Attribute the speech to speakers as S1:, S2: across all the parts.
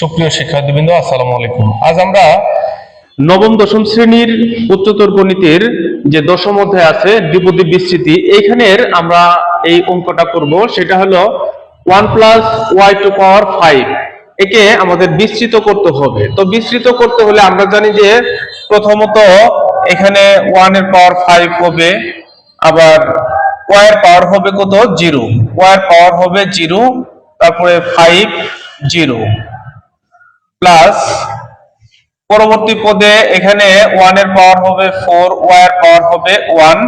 S1: সুপ্রিয় শিক্ষার্থীবৃন্দ, আসসালামু আলাইকুম। আজ আমরা
S2: নবম, দশম শ্রেণির উচ্চতর গণিতের যে দশম অধ্যায় আছে, দ্বিপদী বিস্তৃতি, এইখানের আমরা এই অঙ্কটা করব। সেটা হলো one plus Y to power five, একে আমাদের বিস্তৃত করতে হবে। তো বিস্তৃত করতে হলে আমরা জানি যে
S1: প্রথমত এখানে ওয়ানের পাওয়ার ফাইভ হবে, আবার ওয়াই এর পাওয়ার হবে কত? জিরো। ওয়াই এর পাওয়ার হবে জিরো, তারপরে ফাইভ জিরো। প্লাস পরবর্তী পদে এখানে ওয়ানের পাওয়ার হবে ফোর ওয়াই এর পাওয়ার হবে one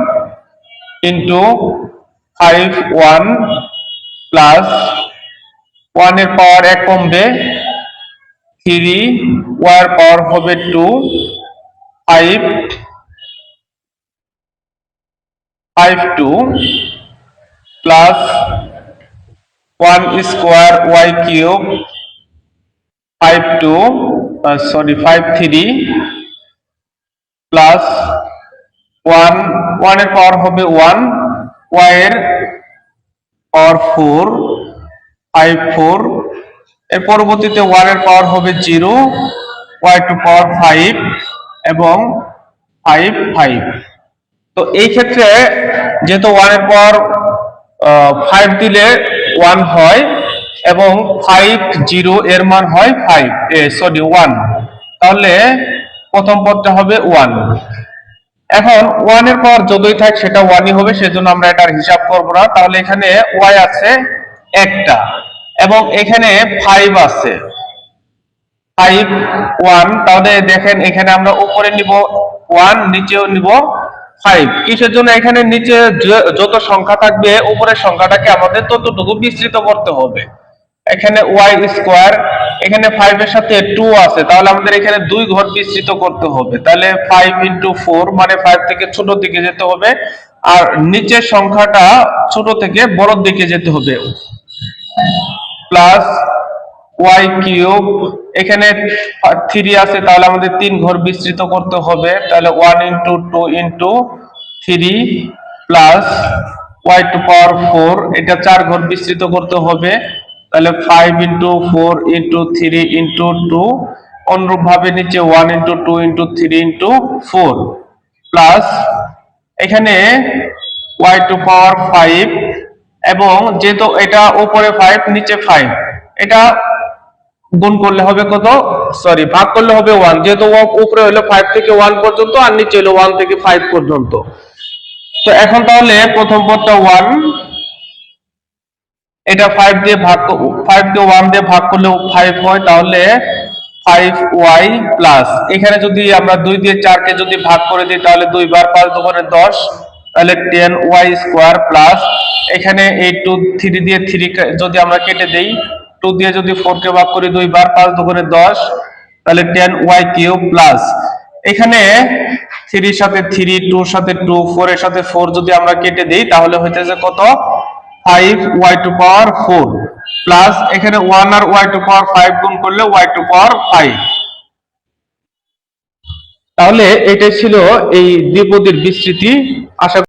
S1: into five one plus ওয়ানের পাওয়ার এক কমবে থ্রি ওয়াই এর পাওয়ার হবে two five five two plus one square Y cube five two sorry five three plus one ওয়ানের পাওয়ার হবে one Y power four five four এর পরবর্তীতে ওয়ানের পাওয়ার হবে zero Y to power five এবং five five তো এই ক্ষেত্রে যেহেতু ওয়ানের পাওয়ার ফাইভ দিলে ওয়ান হয় এবং ফাইভ জিরো এর মান হয় ফাইভ এ সরি ওয়ান তাহলে প্রথম পদটা হবে ওয়ান এখন ওয়ানের পর যতই থাক সেটা ওয়ানই হবে, সেজন্য আমরা এটার হিসাব করব না। তাহলে এখানে ওয়াই আছে একটা এবং এখানে ফাইভ আছে। ফাইভ ওয়ান তাহলে দেখেন এখানে আমরা উপরে নিব ওয়ান নিচেও নিব ফাইভ কিসের জন্য এখানে নিচে যত সংখ্যা থাকবে, উপরের সংখ্যাটাকে আমাদের ততটুকু বিস্তৃত করতে হবে। এখানে ওয়াই স্কোয়ার এখানে ফাইভ এর সাথে টু আছে, তাহলে আমাদের এখানে দুই ঘর বিস্তৃত করতে হবে। তাহলে ফাইভ ইন্টু ফোর মানে ফাইভ থেকে ছোট দিকে যেতে হবে, আর নিচের সংখ্যাটা ছোট থেকে বড় দিকে যেতে হবে। প্লাস ওয়াই কিউব এখানে থ্রি আছে, তাহলে আমাদের তিন ঘর বিস্তৃত করতে হবে। তাহলে one into two into three plus Y to power four এটা চার ঘর বিস্তৃত করতে হবে। তাহলে five into four into three into two অনুরূপ ভাবে নিচে one into two into three into four plus এখানে ওয়াই টু পাওয়ার ফাইভ এবং যেহেতু এটা উপরে ফাইভ নিচে ফাইভ এটা গুণ করলে হবে কত? সরি ভাগ করলে হবে ওয়ান যেহেতু উপরে হলো ফাইভ থেকে ওয়ান পর্যন্ত, আর নিচে হলো ওয়ান থেকে ফাইভ পর্যন্ত। তো এখন তাহলে প্রথম পদটা ওয়ান এটা ফাইভ দিয়ে ভাগ ফাইভ কে ওয়ান দিয়ে ভাগ করলে ফাইভ হয়, তাহলে ফাইভ ওয়াই প্লাস এখানে যদি আমরা দুই দিয়ে চারকে যদি ভাগ করে দিই, তাহলে দুই বার পাঁচ দুবারে দশ, তাহলে টেন ওয়াই স্কোয়ার প্লাস এখানে এই টু থ্রি দিয়ে থ্রি যদি আমরা কেটে দেই টু দিয়ে যদি ফোর কে ভাগ করি, দুই বার পাঁচ দুবারে দশ, তাহলে টেন ওয়াই কিউব প্লাস এখানে থ্রির সাথে থ্রি টুর সাথে টু ফোর এর সাথে ফোর যদি আমরা কেটে দিই, তাহলে হইতেছে কত? Five Y to power four plus এখানে ওয়ান আর ওয়াই টু পাওয়ার ফাইভ গুণ করলে ওয়াই টু পাওয়ার ফাইভ তাহলে এটা ছিল এই দ্বিপদীর বিস্তৃতি। আশা